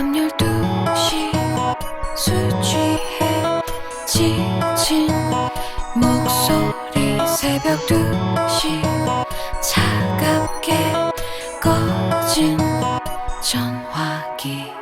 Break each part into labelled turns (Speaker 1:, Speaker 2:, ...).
Speaker 1: 밤 열두 시술 취해 지친 목소리 새벽 두시 차갑게 꺼진 전화기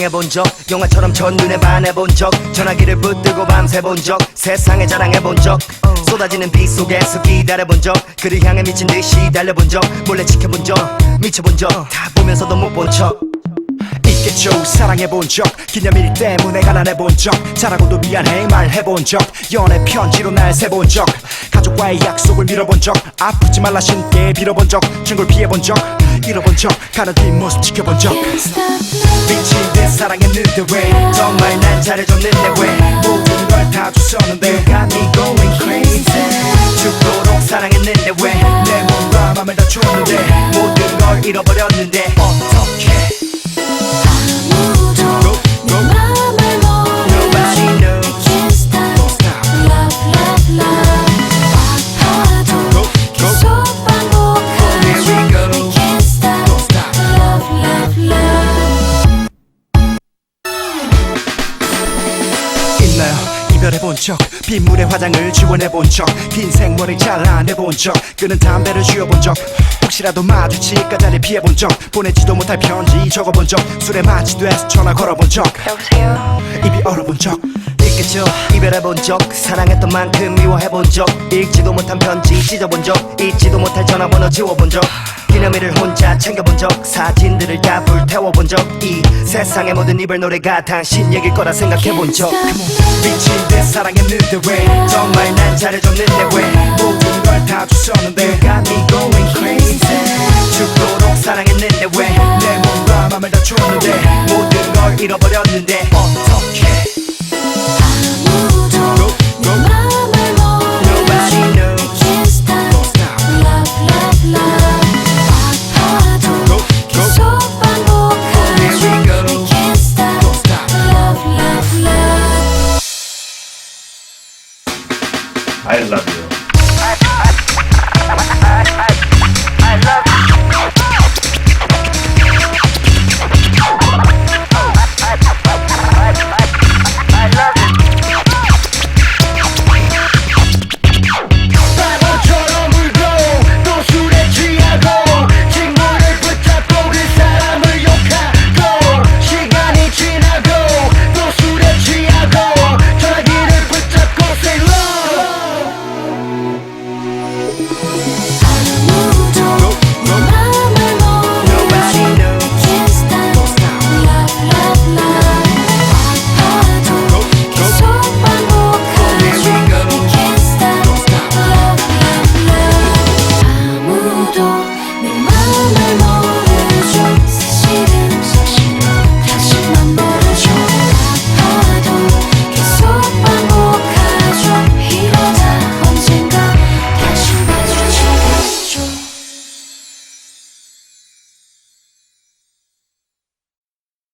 Speaker 2: 사랑해본 적 영화처럼 첫눈에 반해본 적 전화기를 붙들고 밤새 본 적 세상에 자랑해본 적 쏟아지는 비 속에서 기다려본 적 그를 향해 미친 듯이 달려본 적 몰래 지켜본 적 미쳐본 적 다 보면서도 못 본 척.
Speaker 3: 있겠죠 사랑해본 적 기념일 때문에 가난해본 적 잘하고도 미안해 말해본 적 연애 편지로 날 세본 적 가족과의 약속을 밀어본 적 아프지 말라 신께 빌어본 적 친구를 피해본 적 잃어본 적 가는 뒷모습 지켜본 적 사랑했는데 왜?
Speaker 2: 정말 난 잘해줬는데 왜?
Speaker 3: 모든 걸다 줬었는데
Speaker 2: You got me going crazy. 죽도록 사랑했는데 왜?
Speaker 3: 내 몸과 맘을 다 줬는데
Speaker 2: 모든 걸 잃어버렸
Speaker 3: 적 빗물에 화장을 지원해본 적긴 생머리 잘라내본 적 끄는 담배를 쥐어본 적 혹시라도 마주칠까 자리 피해본 적 보내지도 못할 편지 적어본 적 술에 마취돼서 전화 걸어본 적
Speaker 1: 여보세요?
Speaker 3: 입이 얼어본 적
Speaker 2: 있겠죠? 이별해본 적. 사랑했던 만큼 미워해본 적. 읽지도 못한 편지 찢어본 적. 잊지도 못할 전화번호 지워본 적. 기념일을 혼자 챙겨본 적. 사진들을 다 불태워본 적. 이 세상의 모든 이별 노래가 당신 얘길 거라 생각해본 적
Speaker 3: 사랑했는데 왜
Speaker 2: 정말 난 잘해줬는데 왜
Speaker 3: 모든 걸다
Speaker 2: You got me going crazy? 죽도록 사랑했는데 왜?
Speaker 3: 내 몸과 맘을 다 줬는데?
Speaker 2: 모든 걸 잃어버렸는데? 어떻게 love bella